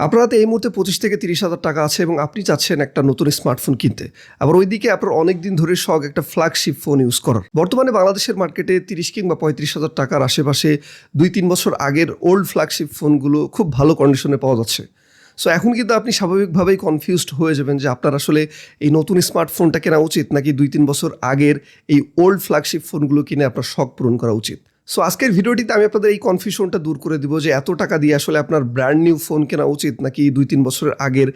আপনার হাতে এই মুহূর্তে পঁচিশ থেকে তিরিশ হাজার টাকা আছে এবং আপনি চাচ্ছেন একটা নতুন স্মার্টফোন কিনতে। আবার ওইদিকে আপনার অনেক দিন ধরে শখ একটা ফ্ল্যাগশিপ ফোন ইউজ করার। বর্তমানে বাংলাদেশের মার্কেটে তিরিশ কিংবা পঁয়ত্রিশ হাজার টাকার আশেপাশে দুই তিন বছর আগের ওল্ড ফ্ল্যাগশিপ ফোনগুলো খুব ভালো কন্ডিশনে পাওয়া যাচ্ছে। সো এখন কিন্তু আপনি স্বাভাবিকভাবেই কনফিউজড হয়ে যাবেন যে আপনার আসলে এই নতুন স্মার্টফোনটা কেনা উচিত নাকি দুই তিন বছর আগের এই ওল্ড ফ্ল্যাগশিপ ফোনগুলো কিনে আপনার শখ পূরণ করা উচিত। সো আজকের ভিডিওটিতে আমি আপনাদের এই কনফিউশনটা দূর করে দিব যে এত টাকা দিয়ে আসলে আপনার ব্র্যান্ড নিউ ফোন কেনা উচিত নাকি দুই তিন বছরের আগের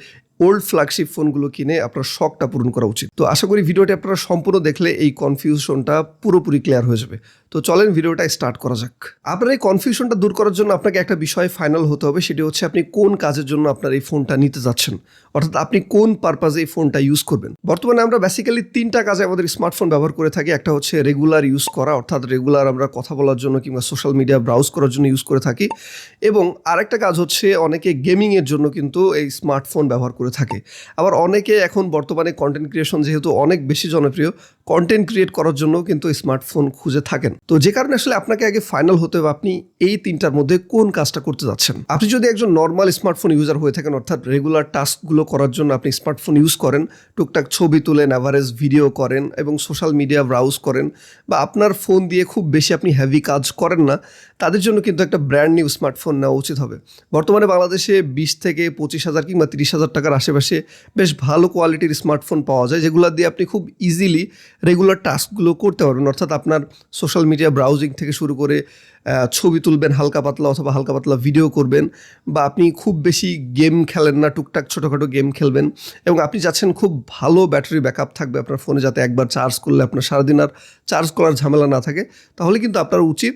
ওল্ড ফ্ল্যাগশিপ ফোনগুলো কিনে আপনার শখটা পূরণ করা উচিত। তো আশা করি ভিডিওটি আপনারা সম্পূর্ণ দেখলে এই কনফিউশনটা পুরোপুরি ক্লিয়ার হয়ে যাবে। তো চলেন ভিডিওটা স্টার্ট করা যাক। আপনার এই কনফিউশনটা দূর করার জন্য আপনাকে একটা বিষয় ফাইনাল হতে হবে, সেটি হচ্ছে আপনি কোন কাজের জন্য আপনার এই ফোনটা নিতে যাচ্ছেন। অর্থাৎ আপনি কোন পারপাজে এই ফোনটা ইউজ করবেন। বর্তমানে আমরা বেসিক্যালি তিনটা কাজে আমাদের স্মার্টফোন ব্যবহার করে থাকি, একটা হচ্ছে রেগুলার ইউজ করা, অর্থাৎ রেগুলার আমরা কথা বলার জন্য কিংবা সোশ্যাল মিডিয়া ব্রাউজ করার জন্য ইউজ করে থাকি। এবং আরেকটা কাজ হচ্ছে অনেকে গেমিংয়ের জন্য কিন্তু এই স্মার্টফোন ব্যবহার করে থাকে। আবার অনেকে এখন বর্তমানে কন্টেন্ট ক্রিয়েশন যেহেতু অনেক বেশি জনপ্রিয় কন্টেন্ট ক্রিয়েট করার জন্য কিন্তু স্মার্টফোন খুঁজে থাকেন। তো যে কারণে আসলে আপনাকে আগে ফাইনাল হতে হবে, আপনি এই তিনটার মধ্যে কোন কাজটা করতে যাচ্ছেন? আপনি যদি একজন নর্মাল স্মার্টফোন ইউজার হয়ে থাকেন, অর্থাৎ রেগুলার টাস্কগুলো করার জন্য আপনি স্মার্টফোন ইউজ করেন, টুকটাক ছবি তুলেন অ্যাভারেজ ভিডিও করেন এবং সোশ্যাল মিডিয়া ব্রাউজ করেন বা আপনার ফোন দিয়ে খুব বেশি আপনি হ্যাভি কাজ করেন না, তাদের জন্য কিন্তু একটা ব্র্যান্ড নিউ স্মার্টফোন নেওয়া উচিত হবে। বর্তমানে বাংলাদেশে বিশ থেকে পঁচিশ হাজার কিংবা তিরিশ হাজার টাকার আশেপাশে বেশ ভালো কোয়ালিটির স্মার্টফোন পাওয়া যায়, যেগুলো দিয়ে আপনি খুব ইজিলি রেগুলার টাস্কগুলো করতে পারবেন। অর্থাৎ আপনার সোশ্যাল মিডিয়া ব্রাউজিং থেকে শুরু করে ছবি তুলবেন, হালকা পাতলা অথবা হালকা পাতলা ভিডিও করবেন বা আপনি খুব বেশি গেম খেলেন না, টুকটাক ছোটোখাটো গেম খেলবেন এবং আপনি যাচ্ছেন খুব ভালো ব্যাটারি ব্যাকআপ থাকবে, আপনার ফোনে যাতে একবার চার্জ করলে আপনার সারাদিন আর চার্জ করার ঝামেলা না থাকে, তাহলে কিন্তু আপনার উচিত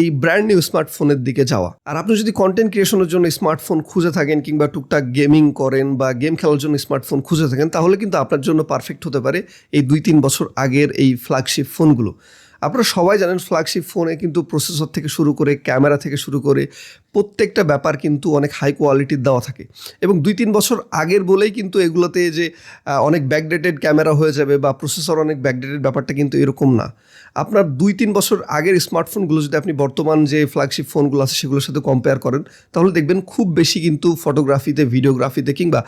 এই ব্র্যান্ড নিউ স্মার্টফোনের দিকে যাওয়া। আর আপনি যদি কন্টেন্ট ক্রিয়েশনের জন্য স্মার্টফোন খুঁজে থাকেন কিংবা টুকটাক গেমিং করেন বা গেম খেলার জন্য স্মার্টফোন খুঁজে থাকেন, তাহলে কিন্তু আপনার জন্য পারফেক্ট হতে পারে এই দুই তিন বছর আগের এই ফ্ল্যাগশিপ ফোনগুলো আপনারা সবাই জানেন ফ্ল্যাগশিপ ফোনে কিন্তু প্রসেসর থেকে শুরু করে ক্যামেরা থেকে শুরু করে প্রত্যেকটা ব্যাপার কিন্তু অনেক হাই কোয়ালিটির দেওয়া থাকে। এবং দুই তিন বছর আগের বলেই কিন্তু এগুলোতে যে অনেক ব্যাকডেটেড ক্যামেরা হয়ে যাবে বা প্রসেসর অনেক ব্যাকডেটেড ব্যাপারটা কিন্তু এরকম না। আপনার দুই তিন বছর আগের স্মার্টফোনগুলো যদি আপনি বর্তমান যে ফ্ল্যাগশিপ ফোনগুলো আছে সেগুলোর সাথে কম্পেয়ার করেন, তাহলে দেখবেন খুব বেশি কিন্তু ফটোগ্রাফিতে ভিডিওগ্রাফিতে কিংবা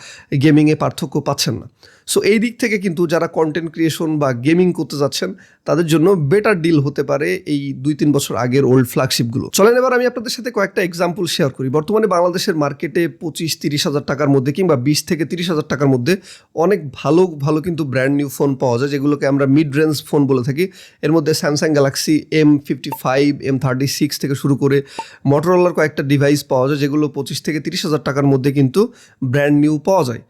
গেমিংয়ে পার্থক্য পাচ্ছেন না। সো এই দিক থেকে কিন্তু যারা কন্টেন্ট ক্রিয়েশন বা গেমিং করতে যাচ্ছেন, তাদের জন্য বেটার ডিল হতে পারে এই দুই তিন বছর আগের ওল্ড ফ্ল্যাগশিপগুলো চলেন এবার আমি আপনাদের সাথে কয়েকটা এক্সাম্পল শেয়ার করি। বর্তমানে বাংলাদেশের মার্কেটে পঁচিশ তিরিশ হাজার টাকার মধ্যে কিংবা বিশ থেকে তিরিশ হাজার টাকার মধ্যে অনেক ভালো ভালো কিন্তু ব্র্যান্ড নিউ ফোন পাওয়া যায়, যেগুলোকে আমরা মিড রেঞ্জ ফোন বলে থাকি। এর মধ্যে Samsung Galaxy M fifty five M thirty six থেকে শুরু করে মোটরোলার কয়েকটা ডিভাইস পাওয়া যায়, যেগুলো পঁচিশ থেকে তিরিশ হাজার টাকার মধ্যে কিন্তু ব্র্যান্ড নিউ পাওয়া যায়।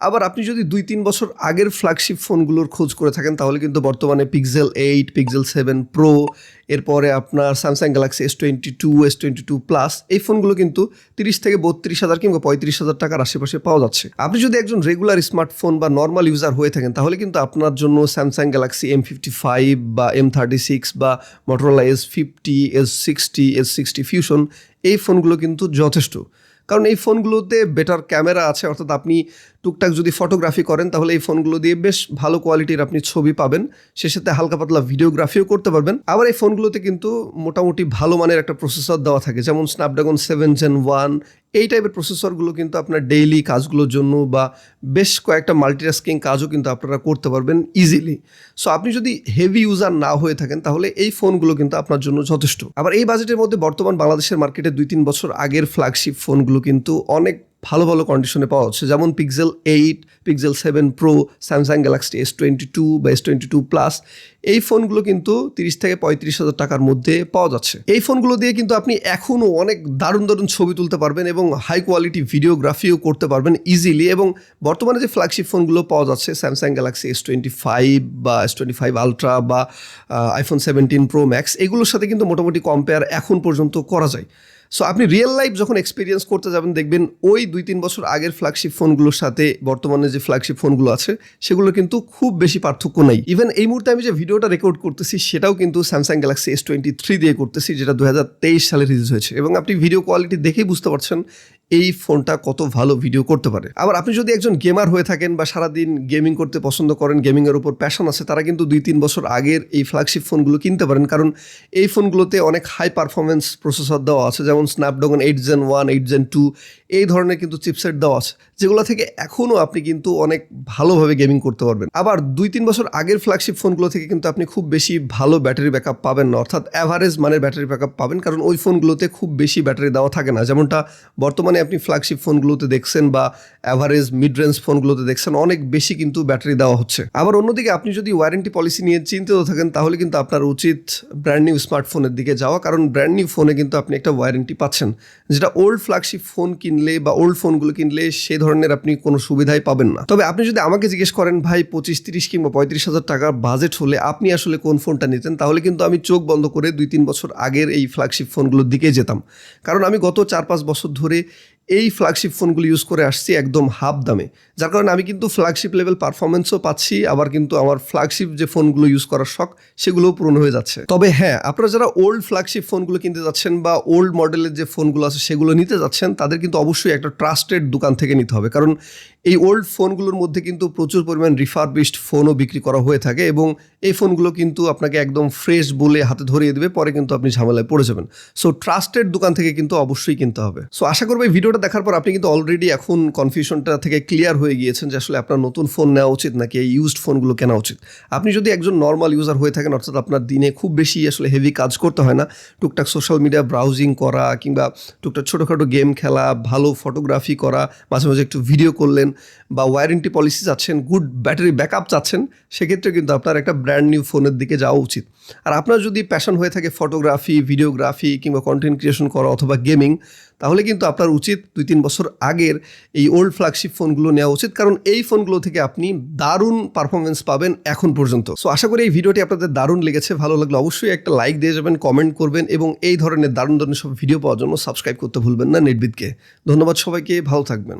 আবার আপনি যদি দুই, তিন বছর আগের ফ্ল্যাগশিপ ফোনগুলোর খোঁজ করে থাকেন, তাহলে কিন্তু বর্তমানে Pixel eight Pixel seven Pro এরপরে আপনার Samsung Galaxy S twenty two S twenty two plus এই ফোনগুলো কিন্তু তিরিশ থেকে বত্রিশ হাজার কিংবা পঁয়ত্রিশ হাজার টাকার আশেপাশে পাওয়া যাচ্ছে। আপনি যদি একজন রেগুলার স্মার্টফোন বা নর্মাল ইউজার হয়ে থাকেন, তাহলে কিন্তু আপনার জন্য Samsung Galaxy M fifty five বা এম থার্টি সিক্স বা Motorola S fifty S sixty S sixty Fusion এই ফোনগুলো কিন্তু যথেষ্ট। কারণ এই ফোনগুলোতে বেটার ক্যামেরা আছে, অর্থাৎ আপনি টুকটাক যদি ফটোগ্রাফি করেন, তাহলে এই ফোনগুলো দিয়ে বেশ ভালো কোয়ালিটির আপনি ছবি পাবেন। সে সাথে হালকা পাতলা ভিডিওগ্রাফিও করতে পারবেন। আবার এই ফোনগুলোতে কিন্তু মোটামুটি ভালো মানের একটা প্রসেসর দেওয়া থাকে, যেমন স্ন্যাপড্রাগন সেভেন জেন ওয়ান এই টাইপের প্রসেসরগুলো কিন্তু আপনার ডেইলি কাজগুলোর জন্য বা বেশ কয়েকটা মাল্টিটাস্কিং কাজও কিন্তু আপনারা করতে পারবেন ইজিলি সো আপনি যদি হেভি ইউজার না হয়ে থাকেন, তাহলে এই ফোনগুলো কিন্তু আপনার জন্য যথেষ্ট। আবার এই বাজেটের মধ্যে বর্তমান বাংলাদেশের মার্কেটে দুই তিন বছর আগের ফ্ল্যাগশিপ ফোনগুলো কিন্তু অনেক ভালো ভালো কন্ডিশনে পাওয়া যাচ্ছে যেমন Pixel eight Pixel seven Pro Samsung Galaxy S twenty two বা এস টোয়েন্টি টু প্লাস এই ফোনগুলো কিন্তু তিরিশ থেকে পঁয়ত্রিশ হাজার টাকার মধ্যে পাওয়া যাচ্ছে। এই ফোনগুলো দিয়ে কিন্তু আপনি এখনও অনেক দারুণ দারুণ ছবি তুলতে পারবেন এবং হাই কোয়ালিটি ভিডিওগ্রাফিও করতে পারবেন ইজিলি এবং বর্তমানে যে ফ্ল্যাগশিপ ফোনগুলো পাওয়া যাচ্ছে Samsung Galaxy S twenty five বা এস টোয়েন্টি ফাইভ আলট্রা বা আইফোন সেভেন্টিন প্রো ম্যাক্স এগুলোর সাথে কিন্তু মোটামুটি কম্পেয়ার এখন পর্যন্ত করা যায়। সো আপনি রিয়েল লাইফ যখন এক্সপিরিয়েন্স করতে যাবেন, দেখবেন ওই দুই তিন বছর আগের ফ্ল্যাগশিপ ফোনগুলোর সাথে বর্তমানে যে ফ্ল্যাগশিপ ফোনগুলো আছে সেগুলো কিন্তু খুব বেশি পার্থক্য নেই। ইভেন এই মুহূর্তে আমি যে ভিডিওটা রেকর্ড করতেছি, সেটাও কিন্তু Samsung Galaxy S twenty three দিয়ে করতেছি, যেটা দু হাজার তেইশ সালে রিলিজ হয়েছে। এবং আপনি ভিডিও কোয়ালিটি দেখেই বুঝতে পারছেন এই ফোনটা কত ভালো ভিডিও করতে পারে। আবার আপনি যদি একজন গেমার হয়ে থাকেন বা সারাদিন গেমিং করতে পছন্দ করেন গেমিংয়ের উপর প্যাশন আছে, তারা কিন্তু দুই তিন বছর আগের এই ফ্ল্যাগশিপ ফোনগুলো কিনতে পারেন। কারণ এই ফোনগুলোতে অনেক হাই পারফরমেন্স প্রসেসর দেওয়া আছে, যেমন যেমন Snapdragon eight gen one eight gen two এই ধরনের কিন্তু চিপসেট দেওয়া আছে, যেগুলো থেকে এখনও আপনি কিন্তু অনেক ভালোভাবে গেমিং করতে পারবেন। আবার দুই তিন বছর আগের ফ্ল্যাগশিপ ফোনগুলো থেকে কিন্তু আপনি খুব বেশি ভালো ব্যাটারি ব্যাকআপ পাবেন না, অর্থাৎ অ্যাভারেজ মানের ব্যাটারি ব্যাকআপ পাবেন, কারণ ওই ফোনগুলোতে খুব বেশি ব্যাটারি দেওয়া থাকে না। যেমনটা বর্তমানে আপনি ফ্ল্যাগশিপ ফোনগুলোতে দেখছেন বা অ্যাভারেজ মিড রেঞ্জ ফোনগুলোতে দেখছেন, অনেক বেশি কিন্তু ব্যাটারি দেওয়া হচ্ছে। আবার অন্যদিকে আপনি যদি ওয়ারেন্টি পলিসি নিয়ে চিন্তিত থাকেন, তাহলে কিন্তু আপনার উচিত ব্র্যান্ড নিউ স্মার্টফোনের দিকে যাওয়া, কারণ ব্র্যান্ড নিউ ফোনে কিন্তু আপনি একটা ওয়ারেন্টি পাচ্ছেন, যেটা ওল্ড ফ্ল্যাগশিপ ফোন কিনলে বা ওল্ড ফোনগুলো কিনলে সে ধরনের আপনি কোনো সুবিধাই পাবেন না। তবে আপনি যদি আমাকে জিজ্ঞেস করেন, ভাই পঁচিশ তিরিশ কিংবা পঁয়ত্রিশ হাজার টাকার বাজেট হলে আপনি আসলে কোন ফোনটা নিতেন? তাহলে কিন্তু আমি চোখ বন্ধ করে দুই তিন বছর আগের এই ফ্ল্যাগশিপ ফোনগুলোর দিকে যেতাম। কারণ আমি গত চার পাঁচ বছর ধরে এই ফ্ল্যাগশিপ ফোনগুলো ইউজ করে আসছি একদম হাফ দামে। যার কারণে আমি কিন্তু ফ্ল্যাগশিপ লেভেল পারফরমেন্সও পাচ্ছি, আবার কিন্তু আমার ফ্ল্যাগশিপ যে ফোনগুলো ইউজ করার শখ, সেগুলোও পূরণ হয়ে যাচ্ছে। তবে হ্যাঁ আপনারা যারা ওল্ড ফ্ল্যাগশিপ ফোনগুলো কিনতে যাচ্ছেন বা ওল্ড মডেলের যে ফোনগুলো আছে, সেগুলো নিতে যাচ্ছেন, তাদের কিন্তু অবশ্যই একটা ট্রাস্টেড দোকান থেকে নিতে হবে। কারণ এই ওল্ড ফোনগুলোর মধ্যে কিন্তু প্রচুর পরিমাণ রিফারবিশড ফোনও বিক্রি করা হয়ে থাকে এবং এই ফোনগুলো কিন্তু আপনাকে একদম ফ্রেশ বলে হাতে ধরিয়ে দেবে, পরে কিন্তু আপনি ঝামেলায় পড়ে যাবেন। সো ট্রাস্টেড দোকান থেকে কিন্তু অবশ্যই কিনতে হবে। সো আশা করব এই ভিডিওটা দেখার পর আপনি কিন্তু অলরেডি এখন কনফিউশনটা থেকে ক্লিয়ার হয়ে গিয়েছেন যে আসলে আপনার নতুন ফোন নেওয়া উচিত নাকি এই ইউজড ফোনগুলো কেনা উচিত। আপনি যদি একজন নর্মাল ইউজার হয়ে থাকেন, অর্থাৎ আপনার দিনে খুব বেশি আসলে হেভি কাজ করতে হয় না, টুকটাক সোশ্যাল মিডিয়া ব্রাউজিং করা কিংবা টুকটাক ছোটোখাটো গেম খেলা, ভালো ফটোগ্রাফি করা, মাঝে মাঝে একটু ভিডিও করলেন বা ওয়ারেন্টি পলিসি চাচ্ছেন গুড ব্যাটারি ব্যাকআপ চাচ্ছেন সেক্ষেত্রে কিন্তু আপনার একটা ব্র্যান্ড নিউ ফোনের দিকে যাওয়া উচিত। আর আপনার যদি প্যাশন হয়ে থাকে ফটোগ্রাফি ভিডিওগ্রাফি কিংবা কন্টেন্ট ক্রিয়েশন করা অথবা গেমিং তাহলে কিন্তু আপনার উচিত দুই তিন বছর আগের এই ওল্ড ফ্ল্যাগশিপ ফোনগুলো নেওয়া উচিত। কারণ এই ফোনগুলো থেকে আপনি দারুণ পারফরমেন্স পাবেন এখন পর্যন্ত। সো আশা করি এই ভিডিওটি আপনাদের দারুণ লেগেছে। ভালো লাগলে অবশ্যই একটা লাইক দিয়ে যাবেন কমেন্ট করবেন এবং এই ধরনের দারুণ ধরনের সব ভিডিও পাওয়ার জন্য সাবস্ক্রাইব করতে ভুলবেন না নেটবিদকে ধন্যবাদ সবাইকে, ভালো থাকবেন।